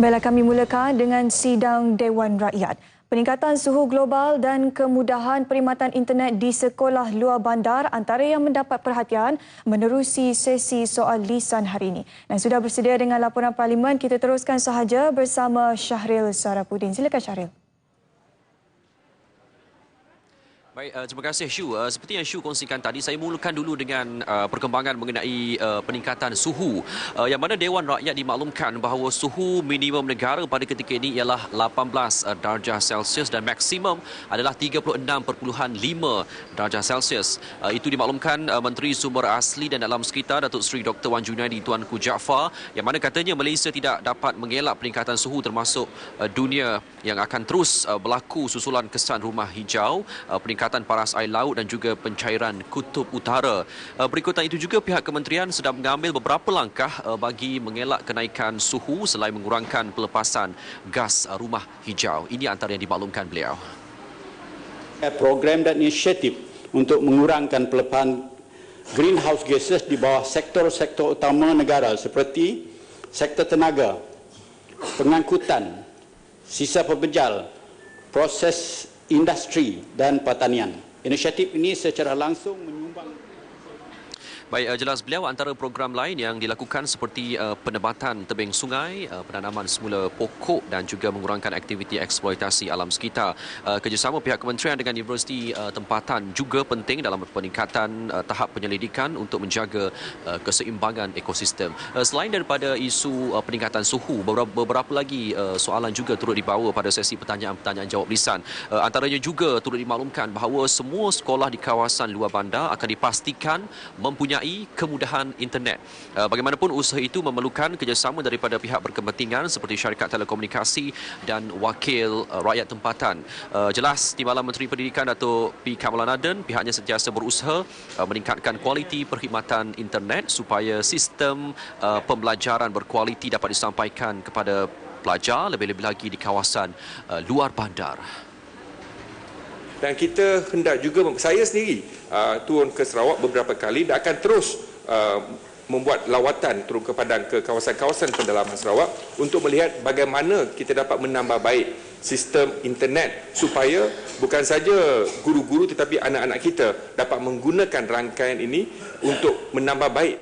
Baiklah kami mulakan dengan sidang Dewan Rakyat. Peningkatan suhu global dan kemudahan perkhidmatan internet di sekolah luar bandar antara yang mendapat perhatian menerusi sesi soal lisan hari ini. Dan sudah bersedia dengan laporan parlimen, kita teruskan sahaja bersama Syahril Sarapudin. Silakan Syahril. Baik, uh, terima kasih Shu. Uh, seperti yang Shu kongsikan tadi, saya mulakan dulu dengan uh, perkembangan mengenai uh, peningkatan suhu. Uh, yang mana Dewan Rakyat dimaklumkan bahawa suhu minimum negara pada ketika ini ialah 18 uh, darjah Celsius dan maksimum adalah 36.5 darjah Celsius. Uh, itu dimaklumkan uh, Menteri Sumber Asli dan Alam Sekitar Datuk Seri Dr. Wan Junaidi Tuanku Jaafar yang mana katanya Malaysia tidak dapat mengelak peningkatan suhu termasuk uh, dunia yang akan terus uh, berlaku susulan kesan rumah hijau uh, peningkatan paras air laut dan juga pencairan kutub utara. Uh, berikutan itu juga pihak kementerian sedang mengambil beberapa langkah uh, bagi mengelak kenaikan suhu selain mengurangkan pelepasan gas rumah hijau. Ini antara yang dimaklumkan beliau. Program dan inisiatif untuk mengurangkan pelepasan greenhouse gases di bawah sektor-sektor utama negara seperti sektor tenaga, pengangkutan, sisa pembejal, proses industri dan pertanian. Inisiatif ini secara langsung menyumbang Baik, uh, jelas beliau antara program lain yang dilakukan seperti uh, penebatan tebing sungai, uh, penanaman semula pokok dan juga mengurangkan aktiviti eksploitasi alam sekitar. Uh, kerjasama pihak kementerian dengan universiti uh, tempatan juga penting dalam peningkatan uh, tahap penyelidikan untuk menjaga uh, keseimbangan ekosistem. Uh, selain daripada isu uh, peningkatan suhu, beberapa, beberapa lagi uh, soalan juga turut dibawa pada sesi pertanyaan-pertanyaan jawab lisan. Uh, antaranya juga turut dimaklumkan bahawa semua sekolah di kawasan luar bandar akan dipastikan mempunyai mempunyai kemudahan internet. Uh, bagaimanapun usaha itu memerlukan kerjasama daripada pihak berkepentingan seperti syarikat telekomunikasi dan wakil uh, rakyat tempatan. Uh, jelas di malam Menteri Pendidikan Datuk P. Kamalanan pihaknya sentiasa berusaha meningkatkan kualiti perkhidmatan internet supaya sistem pembelajaran berkualiti dapat disampaikan kepada pelajar lebih-lebih lagi di kawasan luar bandar dan kita hendak juga saya sendiri uh, turun ke Sarawak beberapa kali dan akan terus uh, membuat lawatan turun ke Padang ke kawasan-kawasan pendalaman Sarawak untuk melihat bagaimana kita dapat menambah baik sistem internet supaya bukan saja guru-guru tetapi anak-anak kita dapat menggunakan rangkaian ini untuk menambah baik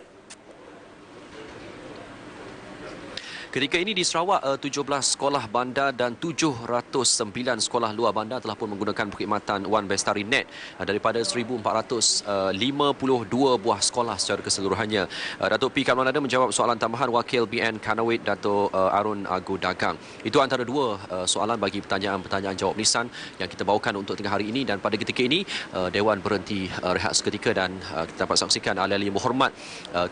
Ketika ini di Sarawak, 17 eh, sekolah bandar dan 709 sekolah luar bandar telah pun menggunakan perkhidmatan One Bestari Net eh, daripada 1452 buah sekolah secara keseluruhannya. Eh, Datuk P. Kamlanada menjawab soalan tambahan Wakil BN Kanawit Datuk Arun Agu Dagang. Itu antara dua soalan bagi pertanyaan-pertanyaan jawab lisan yang kita bawakan untuk tengah hari ini dan pada ketika ini Dewan berhenti rehat seketika dan kita dapat saksikan ahli-ahli berhormat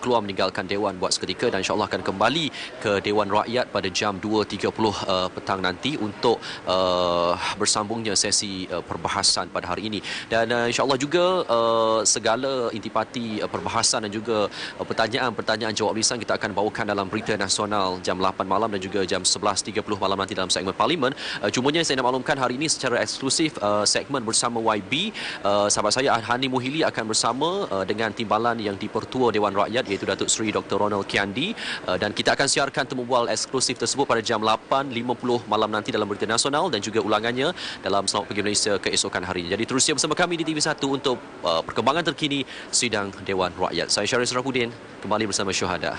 keluar meninggalkan Dewan buat seketika dan insyaAllah akan kembali ke Dewan Dewan Rakyat pada jam 2.30 uh, petang nanti untuk uh, bersambungnya sesi uh, perbahasan pada hari ini. Dan uh, insyaAllah juga uh, segala intipati uh, perbahasan dan juga uh, pertanyaan-pertanyaan jawab lisan kita akan bawakan dalam berita nasional jam 8 malam dan juga jam 11.30 malam nanti dalam segmen Parlimen. Uh, cumanya saya nak maklumkan hari ini secara eksklusif uh, segmen bersama YB. Uh, sahabat saya Hani Muhili akan bersama uh, dengan timbalan yang dipertua Dewan Rakyat iaitu Datuk Seri Dr. Ronald Kiandi uh, dan kita akan siarkan temu visual eksklusif tersebut pada jam 8.50 malam nanti dalam berita nasional dan juga ulangannya dalam Selamat Pagi Malaysia keesokan hari ini. Jadi terus bersama kami di TV1 untuk uh, perkembangan terkini sidang Dewan Rakyat. Saya Syarif Serafuddin kembali bersama Syuhada.